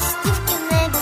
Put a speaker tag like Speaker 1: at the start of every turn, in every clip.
Speaker 1: ластівки в небі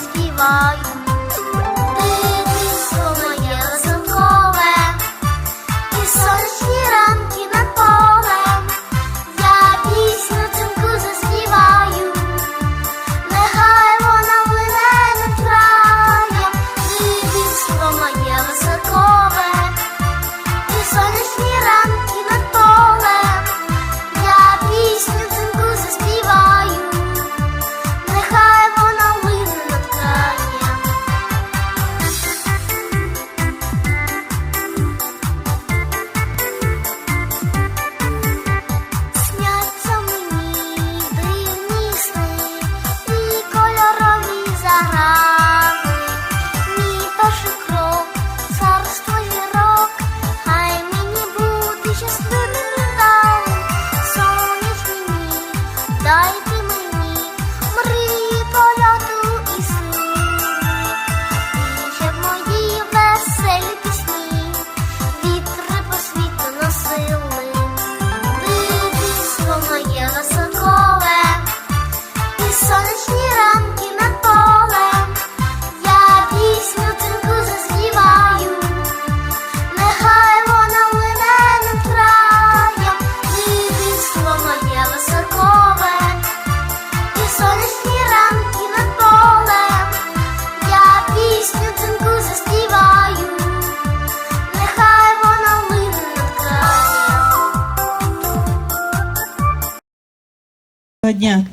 Speaker 2: дня.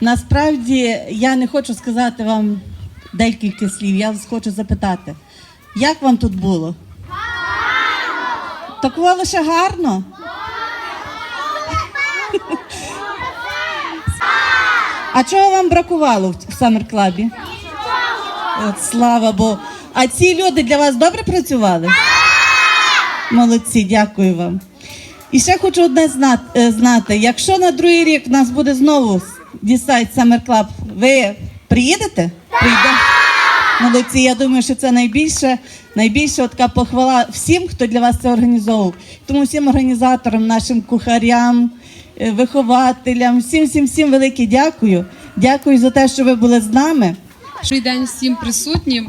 Speaker 2: Насправді я не хочу сказати вам декілька слів. Я вас хочу запитати, як вам тут було? Гарно! Так було лише гарно? А чого вам бракувало в Самер Клабі? От, слава Богу. А ці люди для вас добре працювали? Молодці, дякую вам. І ще хочу одне е, знати: якщо на другий рік у нас буде знову Дісайт Summer Club, ви приїдете? Прийде? Молодці, я думаю, що це найбільше, найбільша така похвала всім, хто для вас це організовував. Тому всім організаторам, нашим кухарям, е, вихователям, всім, всім, всім велике дякую. Дякую за те, що ви були з нами.
Speaker 3: Добрий день всім присутнім.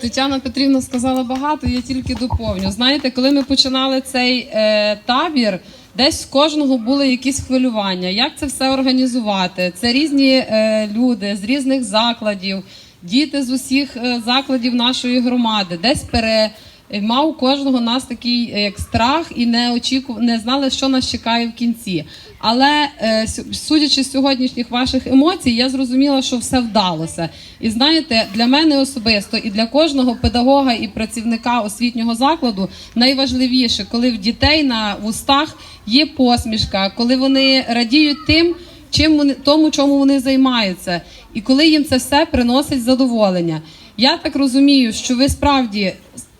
Speaker 3: Тетяна Петрівна сказала багато, я тільки доповню. Знаєте, коли ми починали цей е, табір, десь в кожного були якісь хвилювання. Як це все організувати? Це різні е, люди з різних закладів, діти з усіх е, закладів нашої громади, десь пере. Е, Мав у кожного нас такий е, як страх і не очікував, не знали, що нас чекає в кінці. Але е, судячи з сьогоднішніх ваших емоцій, я зрозуміла, що все вдалося. І знаєте, для мене особисто і для кожного педагога і працівника освітнього закладу найважливіше, коли в дітей на вустах є посмішка, коли вони радіють тим, чим вони тому, чому вони займаються, і коли їм це все приносить задоволення. Я так розумію, що ви справді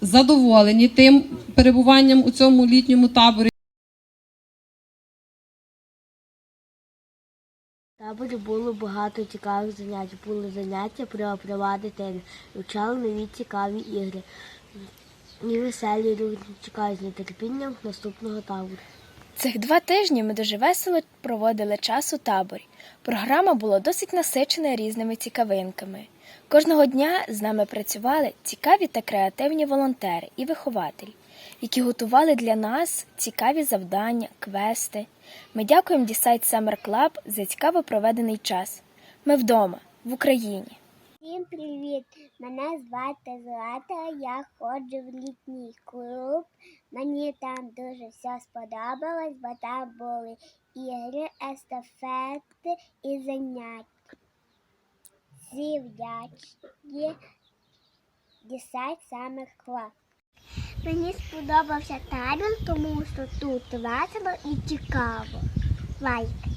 Speaker 3: задоволені тим перебуванням у цьому літньому таборі.
Speaker 4: В таборі було багато цікавих занять. Були заняття про права дитини, вивчали нові цікаві ігри. І веселі люди чекають з нетерпінням наступного табору.
Speaker 5: Цих два тижні ми дуже весело проводили час у таборі. Програма була досить насичена різними цікавинками. Кожного дня з нами працювали цікаві та креативні волонтери і вихователі, які готували для нас цікаві завдання, квести. Ми дякуємо Дісайт Summer Club за цікаво проведений час. Ми вдома, в Україні.
Speaker 1: Всім привіт! Мене звати Злата. Я ходжу в літній клуб. Мені там дуже все сподобалось, бо там були ігри, естафети і заняття. Всі десять самих клас. Мені сподобався табір, тому що тут весело і цікаво. Лайк.